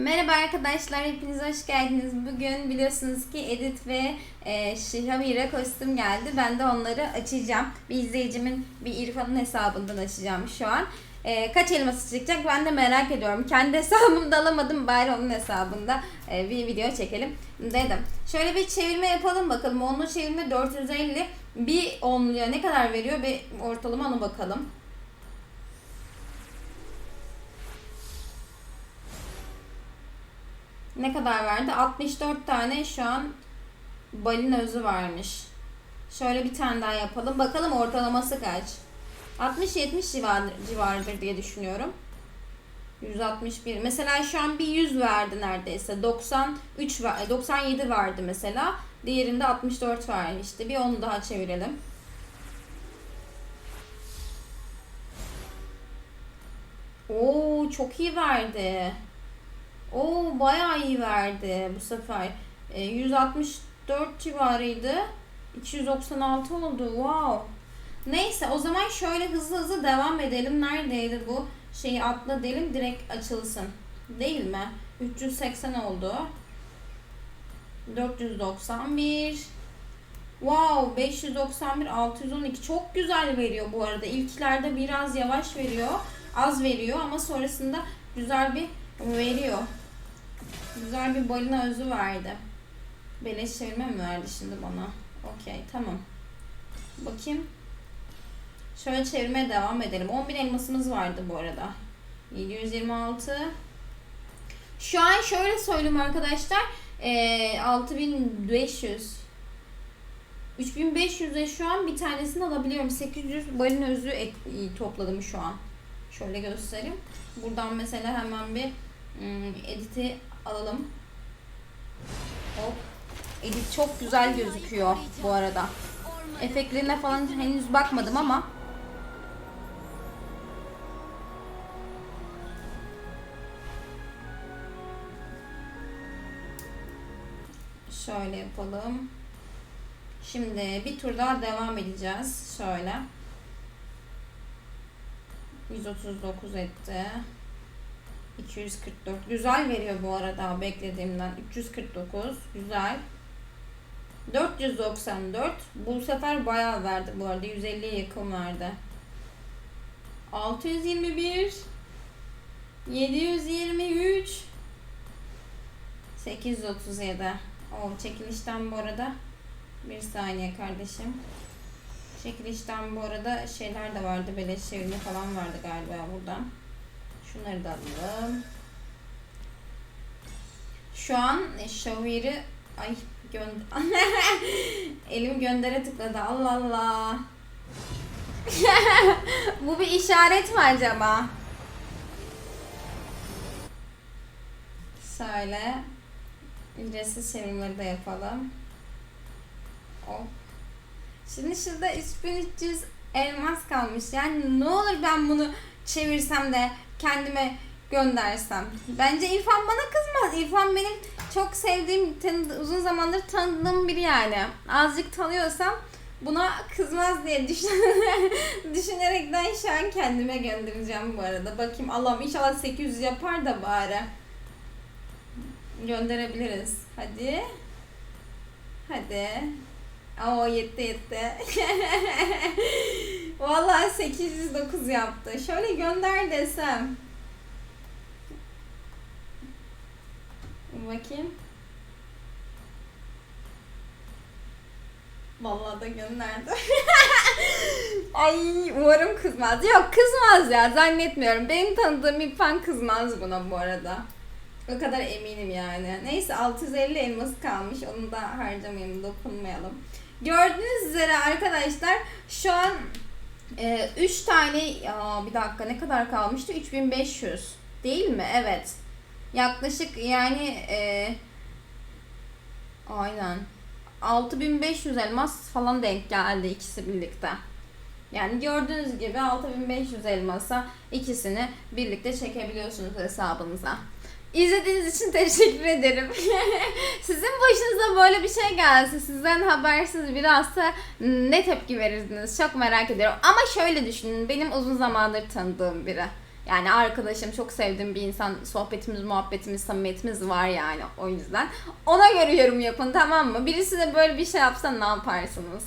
Merhaba arkadaşlar, hepiniz hoş geldiniz. Bugün biliyorsunuz ki Edit ve e, Şihamira kostüm geldi. Ben de onları açacağım. Bir izleyicimin, bir İrfan'ın hesabından açacağım şu an. E, kaç elması çıkacak ben de merak ediyorum. Kendi hesabımda alamadım, bari onun hesabında e, bir video çekelim dedim. Şöyle bir çevirme yapalım bakalım. Onlu çevirme 450. Bir onluya ne kadar veriyor? Bir ortalama ona bakalım. Ne kadar verdi? 64 tane şu an balina özü varmış. Şöyle bir tane daha yapalım. Bakalım ortalaması kaç? 60-70 civar, civarıdır diye düşünüyorum. 161. Mesela şu an bir 100 verdi neredeyse. 93 ver- 97 vardı mesela. Diğerinde 64 vermişti. Bir onu daha çevirelim. Oo çok iyi verdi. Oo bayağı iyi verdi bu sefer. E, 164 civarıydı. 296 oldu. Wow. Neyse o zaman şöyle hızlı hızlı devam edelim. Neredeydi bu? Şeyi atla delim direkt açılsın. Değil mi? 380 oldu. 491 Wow 591 612 çok güzel veriyor bu arada. İlklerde biraz yavaş veriyor. Az veriyor ama sonrasında güzel bir veriyor. Güzel bir balina özü verdi. Beleş çevirme mi verdi şimdi bana? Okey tamam. Bakayım. Şöyle çevirmeye devam edelim. 11 elmasımız vardı bu arada. 726. Şu an şöyle söyleyeyim arkadaşlar. Ee, 6500 3500'e şu an bir tanesini alabiliyorum. 800 balina özü et, topladım şu an. Şöyle göstereyim. Buradan mesela hemen bir ım, editi alalım. Hop. Edit çok güzel gözüküyor bu arada. Efektlerine falan henüz bakmadım ama Şöyle yapalım. Şimdi bir tur daha devam edeceğiz. Şöyle. 139 etti. 244. Güzel veriyor bu arada beklediğimden. 349. Güzel. 494. Bu sefer bayağı verdi bu arada. 150'ye yakın verdi. 621. 723. 837. O çekilişten bu arada bir saniye kardeşim. Çekilişten bu arada şeyler de vardı. Beleş çevirme falan vardı galiba buradan. Şunları da alalım. Şu an Şavir'i ay gönder elim göndere tıkladı. Allah Allah. Bu bir işaret mi acaba? Şöyle ücretsiz çevirmeleri de yapalım. Hop. Şimdi şurada 3300 elmas kalmış. Yani ne olur ben bunu çevirsem de kendime göndersem. Bence İrfan bana kızmaz. İrfan benim çok sevdiğim, uzun zamandır tanıdığım biri yani. Azıcık tanıyorsam buna kızmaz diye düşün düşünerekten şu an kendime göndereceğim bu arada. Bakayım Allah'ım inşallah 800 yapar da bari. Gönderebiliriz. Hadi. Hadi. Oo yetti yetti. Vallahi 809 yaptı. Şöyle gönder desem. Bakayım. Vallahi da gönderdi. Ay umarım kızmaz. Yok kızmaz ya zannetmiyorum. Benim tanıdığım İrfan kızmaz buna bu arada. O kadar eminim yani. Neyse 650 elması kalmış. Onu da harcamayalım, dokunmayalım. Gördüğünüz üzere arkadaşlar şu an 3 tane ya bir dakika ne kadar kalmıştı? 3500 değil mi? Evet. Yaklaşık yani e, aynen 6500 elmas falan denk geldi ikisi birlikte. Yani gördüğünüz gibi 6500 elmasa ikisini birlikte çekebiliyorsunuz hesabınıza. İzlediğiniz için teşekkür ederim. Sizin başınıza böyle bir şey gelse, sizden habersiz birazsa ne tepki verirdiniz? Çok merak ediyorum. Ama şöyle düşünün, benim uzun zamandır tanıdığım biri. Yani arkadaşım çok sevdiğim bir insan sohbetimiz, muhabbetimiz, samimiyetimiz var yani o yüzden. Ona göre yorum yapın tamam mı? Birisi de böyle bir şey yapsa ne yaparsınız?